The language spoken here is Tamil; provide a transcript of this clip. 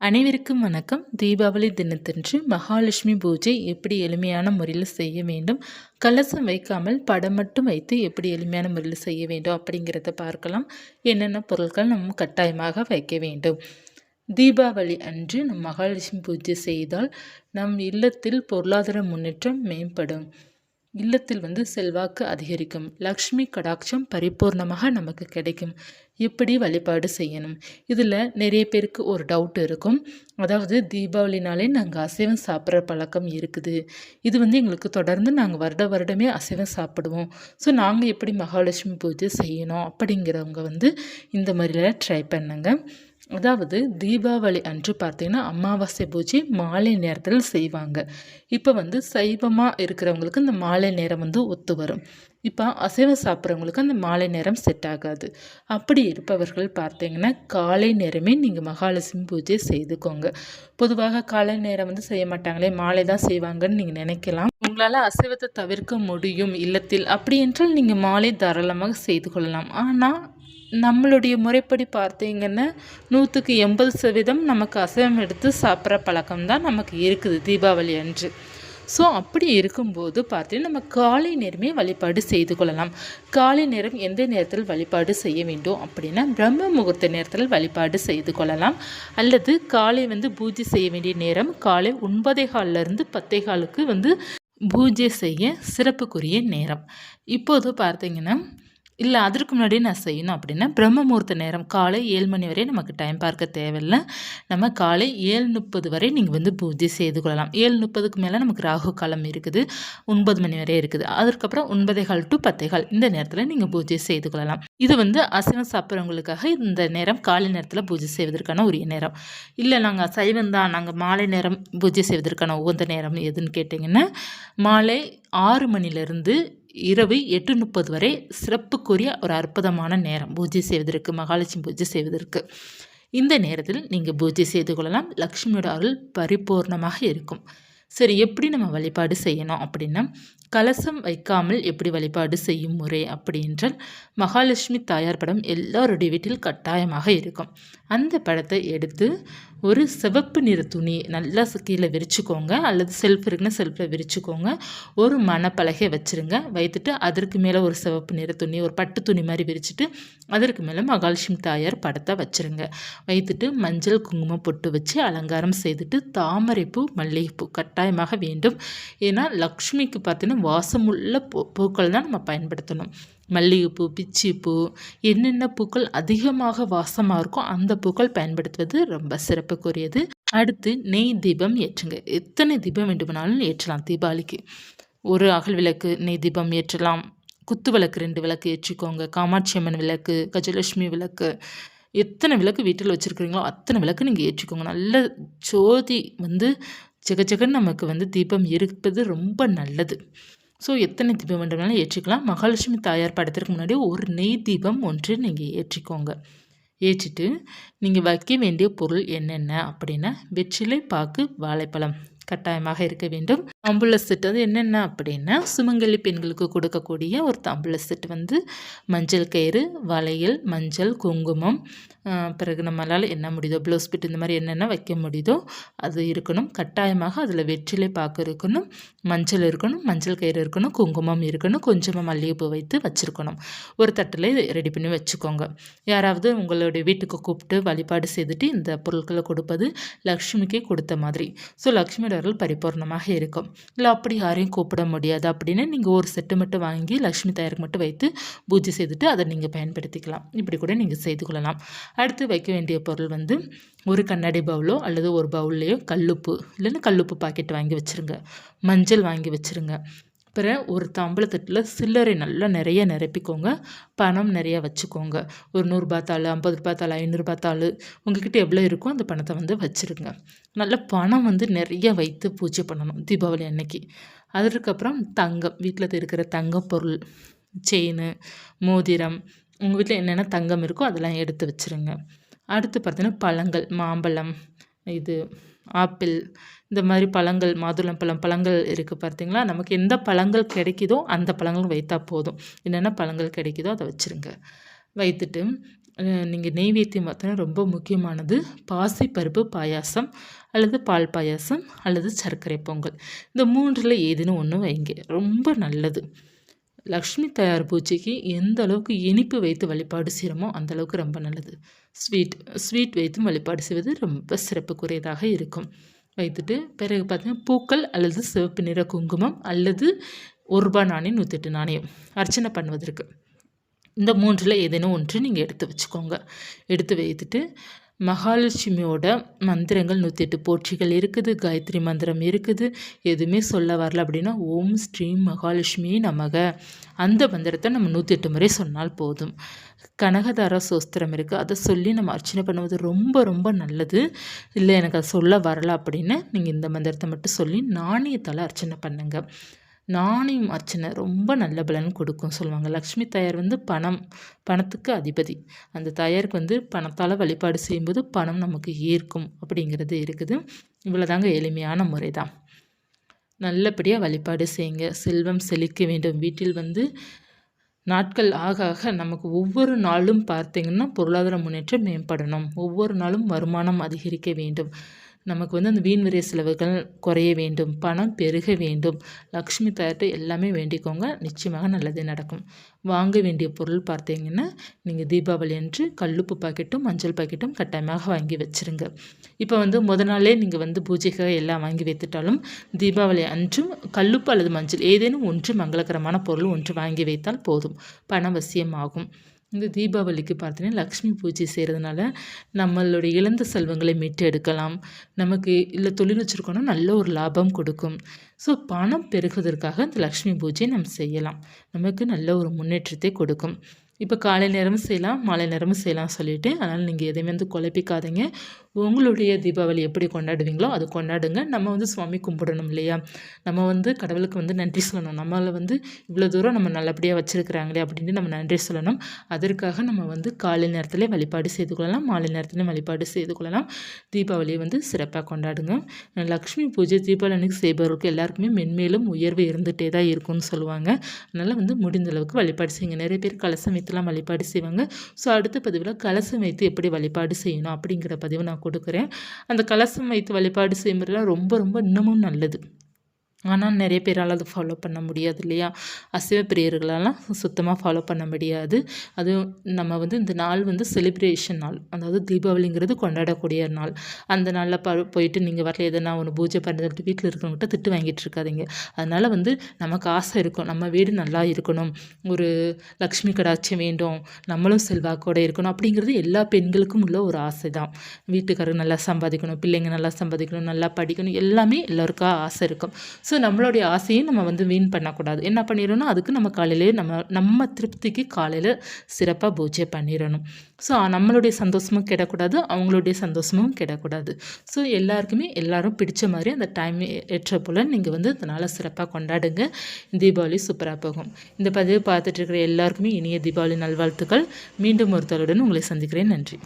அனைவருக்கும் வணக்கம். தீபாவளி தினத்தன்று மகாலட்சுமி பூஜை எப்படி எளிமையான முறையில் செய்ய வேண்டும்? கலசம் வைக்காமல் படம் மட்டும் வைத்து எப்படி எளிமையான முறையில் செய்ய வேண்டும் அப்படிங்கிறத பார்க்கலாம். என்னென்ன பொருட்கள் நம்ம கட்டாயமாக வைக்க வேண்டும்? தீபாவளி அன்று நம் மகாலட்சுமி பூஜை செய்தால் நம் இல்லத்தில் பொருளாதார முன்னேற்றம் மேம்படும். இல்லத்தில் வந்து செல்வாக்கு அதிகரிக்கும். லக்ஷ்மி கடாட்சம் பரிபூர்ணமாக நமக்கு கிடைக்கும். எப்படி வழிபாடு செய்யணும்? இதில் நிறைய பேருக்கு ஒரு டவுட் இருக்கும். அதாவது தீபாவளினாலே நாங்கள் அசைவம் சாப்பிட்ற பழக்கம் இருக்குது. இது வந்து எங்களுக்கு தொடர்ந்து நாங்கள் வருட வருடமே அசைவம் சாப்பிடுவோம். ஸோ நாங்கள் எப்படி மகாலட்சுமி பூஜை செய்யணும் அப்படிங்கிறவங்க வந்து இந்த மாதிரிலாம் ட்ரை பண்ணுங்கள் அதாவது தீபாவளி அன்று பார்த்தீங்கன்னா அமாவாசை பூஜை மாலை நேரத்தில் செய்வாங்க. இப்போ வந்து சைவமாக இருக்கிறவங்களுக்கு இந்த மாலை நேரம் வந்து ஒத்து வரும். இப்போ அசைவம் சாப்பிட்றவங்களுக்கு அந்த மாலை நேரம் செட் ஆகாது. அப்படி இருப்பவர்கள் பார்த்தீங்கன்னா காலை நேரமே நீங்கள் மகாலட்சுமி பூஜை செய்துக்கோங்க. பொதுவாக காலை நேரம் வந்து செய்ய மாட்டாங்களே மாலை தான் செய்வாங்கன்னு நீங்கள் நினைக்கலாம். உங்களால் அசைவத்தை தவிர்க்க முடியும் இல்லத்தில் அப்படி என்றால் நீங்கள் மாலை தாராளமாக செய்து கொள்ளலாம். ஆனால் நம்மளுடைய முறைப்படி பார்த்தீங்கன்னா நூற்றுக்கு எண்பது சதவீதம் நமக்கு அசைவம் எடுத்து சாப்பிட்ற பழக்கம் தான் நமக்கு இருக்குது தீபாவளி அன்று. ஸோ அப்படி இருக்கும்போது பார்த்தீங்கன்னா நம்ம காலை நேரமே வழிபாடு செய்து கொள்ளலாம். காலை நேரம் எந்த நேரத்தில் வழிபாடு செய்ய வேண்டும் அப்படின்னா பிரம்ம முகூர்த்த நேரத்தில் வழிபாடு செய்து கொள்ளலாம். அல்லது காலை வந்து பூஜை செய்ய வேண்டிய நேரம் காலை ஒன்பதே காலிலிருந்து பத்தே காலுக்கு வந்து பூஜை செய்ய சிறப்புக்குரிய நேரம். இப்போது பார்த்தீங்கன்னா இல்லை அதற்கு முன்னாடியே நான் செய்யணும் அப்படின்னா பிரம்ம முகூர்த்த நேரம் காலை ஏழு மணி வரை நமக்கு டைம் பார்க்க தேவையில்லை. நம்ம காலை ஏழு முப்பது வரை நீங்கள் வந்து பூஜை செய்து கொள்ளலாம். ஏழு முப்பதுக்கு மேலே நமக்கு ராகு காலம் இருக்குது. ஒன்பது மணி வரை இருக்குது. அதற்கப்புறம் ஒன்பதே கால் டு பத்தே கால் இந்த நேரத்தில் நீங்கள் பூஜை செய்து கொள்ளலாம். இது வந்து அசைவம் சாப்பிட்றவங்களுக்காக இந்த நேரம் காலை நேரத்தில் பூஜை செய்வதற்கான உரிய நேரம். இல்லை நாங்கள் சைவம் தான் நாங்கள் மாலை நேரம் பூஜை செய்வதற்கான உகந்த நேரம் எதுன்னு கேட்டிங்கன்னா மாலை ஆறு மணிலேருந்து இரவு எட்டு முப்பது வரை சிறப்புக்குரிய ஒரு அற்புதமான நேரம். பூஜை செய்வதற்கு மகாலட்சுமி பூஜை செய்வதற்கு. இந்த நேரத்தில் நீங்கள் பூஜை செய்து கொள்ளலாம். லக்ஷ்மியோட அருள் பரிபூர்ணமாக இருக்கும். சரி எப்படி நம்ம வழிபாடு செய்யணும் அப்படின்னா கலசம் வைக்காமல் எப்படி வழிபாடு செய்யும் முறை அப்படின்றால் மகாலட்சுமி தாயார் படம் எல்லாருடைய வீட்டில் கட்டாயமாக இருக்கும். அந்த படத்தை எடுத்து ஒரு சிவப்பு நிற துணி நல்லா கீழே விரிச்சுக்கோங்க. அல்லது செல்ஃப் இருக்குன்னா செல்ஃபில் விரிச்சுக்கோங்க. ஒரு மணப்பலகை வச்சுருங்க. வைத்துட்டு அதற்கு மேலே ஒரு சிவப்பு நிற துணி ஒரு பட்டு துணி மாதிரி விரிச்சிட்டு அதற்கு மேலே மகாலட்சுமி தாயார் படத்தை வச்சுருங்க. வைத்துட்டு மஞ்சள் குங்குமம் பொட்டு வச்சு அலங்காரம் செய்துட்டு தாமரைப்பூ மல்லிகைப்பூ கட்டாயமாக வேண்டும். ஏன்னா லக்ஷ்மிக்கு பார்த்தீங்கன்னா வாசமுள்ள பூ பூக்கள் தான் நம்ம பயன்படுத்தணும். மல்லிகைப்பூ பிச்சிப்பூ என்னென்ன பூக்கள் அதிகமாக வாசமாக இருக்கோ அந்த பூக்கள் பயன்படுத்துவது ரொம்ப சிறப்புக்குரியது. அடுத்து நெய் தீபம் ஏற்றுங்க. எத்தனை தீபம் வேண்டுமானாலும் ஏற்றலாம் தீபாவளிக்கு. ஒரு அகல் விளக்கு நெய் தீபம் ஏற்றலாம். குத்து விளக்கு ரெண்டு விளக்கு ஏற்றிக்கோங்க. காமாட்சி அம்மன் விளக்கு கஜலட்சுமி விளக்கு. எத்தனை விளக்கு வீட்டில் வச்சுருக்கிறீங்களோ அத்தனை விளக்கு நீங்கள் ஏற்றிக்கோங்க. நல்ல ஜோதி வந்து ஜெகஜெகன் நமக்கு வந்து தீபம் இருப்பது ரொம்ப நல்லது. ஸோ எத்தனை தீபம் வேண்டுமானாலும் ஏற்றிக்கலாம். மகாலட்சுமி தாயார் படத்திற்கு முன்னாடி ஒரு நெய் தீபம் ஒன்று நீங்கள் ஏற்றிக்கோங்க. ஏற்றிட்டு நீங்கள் வைக்க வேண்டிய பொருள் என்னென்ன? அப்படின்னா வெற்றிலை பாக்கு வாழைப்பழம் கட்டாயமாக இருக்க வேண்டும். அம்புலஸ் செட் வந்து என்னென்ன அப்படின்னா சுமங்கலி பெண்களுக்கு கொடுக்கக்கூடிய ஒரு அம்புலஸ் செட் வந்து மஞ்சள் கயிறு வளையல் மஞ்சள் குங்குமம் பிறகு நம்மளால் என்ன முடியுதோ ப்ளவுஸ் பிட் இந்த மாதிரி என்னென்ன வைக்க முடியுதோ அது இருக்கணும். கட்டாயமாக அதில் வெற்றிலை பாக்கு இருக்கணும் மஞ்சள் இருக்கணும் மஞ்சள் கயிறு இருக்கணும் குங்குமம் இருக்கணும் கொஞ்சமாக மல்லிகைப்பூ வைத்து வச்சுருக்கணும். ஒரு தட்டில் ரெடி பண்ணி வச்சுக்கோங்க. யாராவது உங்களுடைய வீட்டுக்கு கூப்பிட்டு வழிபாடு செய்துட்டு இந்த பொருட்களை கொடுப்பது லக்ஷ்மிக்கே கொடுத்த மாதிரி. ஸோ லக்ஷ்மியோட அருள் பரிபூர்ணமாக இருக்கும். இல்லை அப்படி யாரையும் கூப்பிட முடியாது அப்படின்னு நீங்கள் ஒரு செட்டு மட்டும் வாங்கி லக்ஷ்மி தயாருக்கு மட்டும் வைத்து பூஜை செய்துட்டு அதை நீங்கள் பயன்படுத்திக்கலாம். இப்படி கூட நீங்கள் செய்து கொள்ளலாம். அடுத்து வைக்க வேண்டிய பொருள் வந்து ஒரு கண்ணாடி பவுலோ அல்லது ஒரு பவுல்லையோ கல்லுப்பு இல்லைன்னா கல்லுப்பு பாக்கெட் வாங்கி வச்சுருங்க. மஞ்சள் வாங்கி வச்சுருங்க. அப்புறம் ஒரு தம்பளத்தட்டில் சில்லறை நல்லா நிறைய நிரப்பிக்கோங்க. பணம் நிறைய வச்சுக்கோங்க. ஒரு நூறுரூபா தாள் ஐம்பது ரூபா தாள் ஐநூறுரூபா தாள் உங்ககிட்ட எவ்வளோ இருக்கோ அந்த பணத்தை வந்து வச்சுருங்க. நல்ல பணம் வந்து நிறைய வைத்து பூஜை பண்ணணும் தீபாவளி அன்னைக்கு. அதற்கப்புறம் தங்கம் வீட்டில் இருக்கிற தங்க பொருள் செயின் மோதிரம் உங்கள் வீட்டில் என்னென்ன தங்கம் இருக்கோ அதெல்லாம் எடுத்து வச்சுருங்க. அடுத்து பார்த்தீங்கன்னா பழங்கள் மாம்பழம் இது ஆப்பிள் இந்த மாதிரி பழங்கள் மாதுளம்பழம் பழங்கள் இருக்குது பார்த்தீங்களா? நமக்கு எந்த பழங்கள் கிடைக்குதோ அந்த பழங்கள் வைத்தா போதும். என்னென்ன பழங்கள் கிடைக்குதோ அதை வச்சுருங்க. வைத்துட்டு நீங்கள் நெய்வேத்தியம் பார்த்தோன்னா ரொம்ப முக்கியமானது. பாசிப்பருப்பு பாயாசம் அல்லது பால் பாயாசம் அல்லது சர்க்கரை பொங்கல். இந்த மூன்றில் ஏதேனும் ஒன்று வைங்க. ரொம்ப நல்லது. லக்ஷ்மி தயார் பூஜைக்கு எந்த அளவுக்கு இனிப்பு வைத்து வழிபாடு செய்கிறோமோ அந்த அளவுக்கு ரொம்ப நல்லது. ஸ்வீட் ஸ்வீட் வைத்தும் வழிபாடு செய்வது ரொம்ப சிறப்புக்குரியதாக இருக்கும். வைத்துட்டு பிறகு பார்த்தீங்கன்னா பூக்கள் அல்லது சிவப்பு நிற குங்குமம் அல்லது ஒரு ரூபா நாணயம் நூற்றெட்டு நாணயம் அர்ச்சனை பண்ணுவதற்கு. இந்த மூன்றில் ஏதேனும் ஒன்று நீங்கள் எடுத்து வச்சுக்கோங்க. எடுத்து வைத்துட்டு மகாலட்சுமியோட மந்திரங்கள் நூற்றி எட்டு போற்றிகள் இருக்குது காயத்ரி மந்திரம் இருக்குது. எதுவுமே சொல்ல வரல அப்படின்னா ஓம் ஸ்ரீம் மகாலட்சுமி நமக. அந்த மந்திரத்தை நம்ம நூற்றி எட்டு முறை சொன்னால் போதும். கனகதார சோஸ்திரம் இருக்குது அதை சொல்லி நம்ம அர்ச்சனை பண்ணுவது ரொம்ப ரொம்ப நல்லது. இல்லை எனக்கு அதை சொல்ல வரல அப்படின்னு நீங்கள் இந்த மந்திரத்தை மட்டும் சொல்லி நாணயத்தால் அர்ச்சனை பண்ணுங்கள் நாணயம் அர்ச்சனை ரொம்ப நல்ல பலன் கொடுக்கும் சொல்லுவாங்க. லக்ஷ்மி தாயார் வந்து பணம் பணத்துக்கு அதிபதி. அந்த தாயாருக்கு வந்து பணத்தால் வழிபாடு செய்யும்போது பணம் நமக்கு ஈர்க்கும் அப்படிங்கிறது இருக்குது. இவ்வளோதாங்க எளிமையான முறை தான் நல்லபடியாக வழிபாடு செய்யுங்க. செல்வம் செழிக்க வேண்டும். வீட்டில் வந்து நாட்கள் ஆக ஆக நமக்கு ஒவ்வொரு நாளும் பார்த்திங்கன்னா பொருளாதார முன்னேற்றம் மேம்படணும். ஒவ்வொரு நாளும் வருமானம் அதிகரிக்க வேண்டும். நமக்கு வந்து அந்த வீண் விரை செலவுகள் குறைய வேண்டும் பணம் பெருக வேண்டும். லக்ஷ்மி பெயர்ட்டு எல்லாமே வேண்டிக்கோங்க. நிச்சயமாக நல்லதே நடக்கும். வாங்க வேண்டிய பொருள் பார்த்தீங்கன்னா நீங்கள் தீபாவளி அன்று கல்லுப்பு பாக்கெட்டும் மஞ்சள் பாக்கெட்டும் கட்டாயமாக வாங்கி வச்சுருங்க. இப்போ வந்து முத நாளே நீங்கள் வந்து பூஜைக்காக எல்லாம் வாங்கி வைத்துட்டாலும் தீபாவளி அன்றும் கல்லுப்பு அல்லது மஞ்சள் ஏதேனும் ஒன்று மங்களகரமான பொருள் ஒன்று வாங்கி வைத்தால் போதும். பணம் ஆகும் இந்த தீபாவளிக்கு பார்த்தீங்கன்னா லக்ஷ்மி பூஜை செய்கிறதுனால நம்மளுடைய இழந்த செல்வங்களை மீட்டு எடுக்கலாம் நமக்கு இல்லை தொழில் வச்சுருக்கோன்னா நல்ல ஒரு லாபம் கொடுக்கும். ஸோ பணம் பெருகுவதற்காக இந்த லக்ஷ்மி பூஜை நம்ம செய்யலாம். நமக்கு நல்ல ஒரு முன்னேற்றத்தை கொடுக்கும். இப்போ காலை நேரமும் செய்யலாம் மாலை நேரமும் செய்யலாம் சொல்லிவிட்டு அதனால் நீங்கள் எதையுமே வந்து குழப்பிக்காதீங்க. உங்களுடைய தீபாவளி எப்படி கொண்டாடுவீங்களோ அது கொண்டாடுங்க. நம்ம வந்து சுவாமி கும்பிடணும் இல்லையா? நம்ம வந்து கடவுளுக்கு வந்து நன்றி சொல்லணும். நம்மளை வந்து இவ்வளோ தூரம் நம்ம நல்லபடியாக வச்சுருக்கிறாங்களே அப்படின்ட்டு நம்ம நன்றி சொல்லணும். அதற்காக நம்ம வந்து காலை நேரத்தில் வழிபாடு செய்து கொள்ளலாம் மாலை நேரத்தில் வழிபாடு செய்து கொள்ளலாம். தீபாவளியை வந்து சிறப்பாக கொண்டாடுங்க. லக்ஷ்மி பூஜை தீபாவளி அன்னைக்கு செய்பவர்களுக்கு எல்லா எல்லாருக்குமே மென்மேலும் உயர்வு இருந்துகிட்டே தான் இருக்கும்னு சொல்லுவாங்க. அதனால் வந்து முடிந்த அளவுக்கு வழிபாடு செய்யுங்க. நிறைய பேர் கலசம் வைத்துலாம் வழிபாடு செய்வாங்க. ஸோ அடுத்த பதிவில் கலசம் வைத்து எப்படி வழிபாடு செய்யணும் அப்படிங்கிற பதிவு நான் கொடுக்குறேன். அந்த கலசம் வைத்து வழிபாடு செய்யும்போதுலாம் ரொம்ப ரொம்ப இன்னமும் நல்லது. ஆனால் நிறைய பேரால் அதை ஃபாலோ பண்ண முடியாது இல்லையா? அசைவ பிரியர்களெல்லாம் சுத்தமாக ஃபாலோ பண்ண முடியாது. அதுவும் நம்ம வந்து இந்த நாள் வந்து செலிப்ரேஷன் நாள். அதாவது தீபாவளிங்கிறது கொண்டாடக்கூடிய நாள். அந்த நாளில் ப போயிட்டு நீங்கள் வரல எதனா ஒன்று பூஜை பண்ணுறது வீட்டில் இருக்கிறவங்ககிட்ட திட்டு வாங்கிட்டு இருக்காதிங்க. அதனால் வந்து நமக்கு ஆசை இருக்கும். நம்ம வீடு நல்லா இருக்கணும். ஒரு லக்ஷ்மி கடாட்சியம் வேண்டும். நம்மளும் செல்வாக்கோடு இருக்கணும். அப்படிங்கிறது எல்லா பெண்களுக்கும் உள்ள ஒரு ஆசை தான் வீட்டுக்காரர் நல்லா சம்பாதிக்கணும். பிள்ளைங்க நல்லா சம்பாதிக்கணும். நல்லா படிக்கணும். எல்லாமே எல்லோருக்கும் ஆசை இருக்கும். ஸோ நம்மளுடைய ஆசையும் நம்ம வந்து வீண் பண்ணக்கூடாது. என்ன பண்ணிடணும்? அதுக்கு நம்ம காலையிலே நம்ம நம்ம திருப்திக்கு காலையில் சிறப்பாக பூஜை பண்ணிடணும். ஸோ நம்மளுடைய சந்தோஷமும் கிடக்கூடாது அவங்களுடைய சந்தோஷமும் கிடக்கூடாது. ஸோ எல்லாருக்குமே எல்லாரும் பிடிச்ச மாதிரி அந்த டைம் ஏற்ற போல் நீங்கள் வந்து அதனால் சிறப்பாக கொண்டாடுங்க. தீபாவளி சூப்பராக போகும். இந்த பதிவு பார்த்துட்டு இருக்கிற எல்லாருக்குமே இனிய தீபாவளி நல்வாழ்த்துக்கள். மீண்டும் ஒருத்தருடன் உங்களை சந்திக்கிறேன். நன்றி.